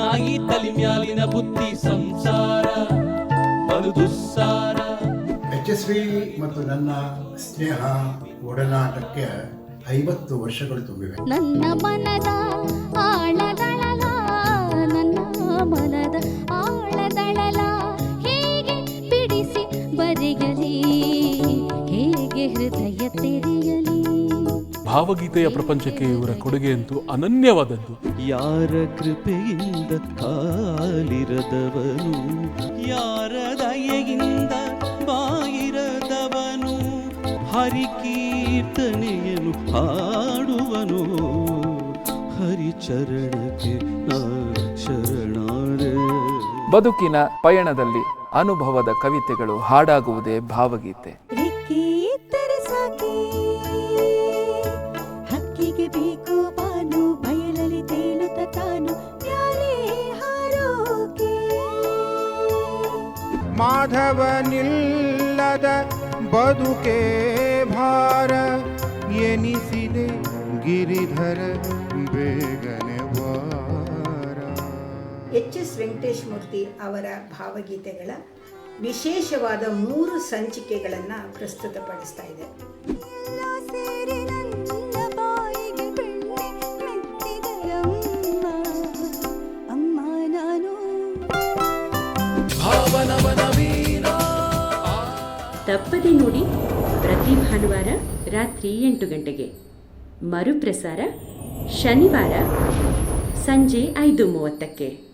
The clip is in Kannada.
ನಾಯಿ ತಲಿ ಮ್ಯಾಲಿನ ಬುದ್ಧಿ ಸಂಸಾರ ಬಲು ದುಸ್ಸಾರ. ಯಶಸ್ವಿ ಮತ್ತು ನನ್ನ ಸ್ನೇಹ ಒಡನಾಟಕ್ಕೆ ಐವತ್ತು ವರ್ಷಗಳು ತುಂಬಿವೆ. ನನ್ನ ಮನದ ಆಳದಳಲ ನನ್ನ ಮನದ ಆಳದಳಲ ಹೇಗೆ ಬಿಡಿಸಿ ಬರಿಗಲಿ ಹೇಗೆ ಹೃದಯ ತೆರೆಯಲಿ. ಭಾವಗೀತೆಯ ಪ್ರಪಂಚಕ್ಕೆ ಇವರ ಕೊಡುಗೆ ಅಂತೂ ಅನನ್ಯವಾದದ್ದು. ಯಾರ ಕೃಪೆಯಿಂದ ಕಾಲಿರದವನು ಯಾರ ದಯೆಯಿಂದ ಬಾಯಿರದವನು? ಹರಿಕೀರ್ತನೆಯನ್ನು ಹಾಡುವನು? ಹರಿಚರಣಕ್ಕೆ ನಾ ಶರಣಾರ ಬದುಕಿನ ಪಯಣದಲ್ಲಿ ಅನುಭವದ ಕವಿತೆಗಳು ಹಾಡಾಗುವುದೇ ಭಾವಗೀತೆ. ಮಾಧವನಿಲ್ಲದ ಬದುಕೆ ಭಾರ ಎನಿಸಿದೆ ಗಿರಿಧರ ಬೇಗನೆ ವಾರ. ಎಚ್ ಎಸ್ ವೆಂಕಟೇಶ್ ಮೂರ್ತಿ ಅವರ ಭಾವಗೀತೆಗಳ ವಿಶೇಷವಾದ ಮೂರು ಸಂಚಿಕೆಗಳನ್ನು ಪ್ರಸ್ತುತಪಡಿಸ್ತಾ ಇದೆ. ತಪ್ಪದೆ ನೋಡಿ ಪ್ರತಿ ಭಾನುವಾರ ರಾತ್ರಿ ಎಂಟು ಗಂಟೆಗೆ. ಮರುಪ್ರಸಾರ ಶನಿವಾರ ಸಂಜೆ ಐದು ಮೂವತ್ತಕ್ಕೆ.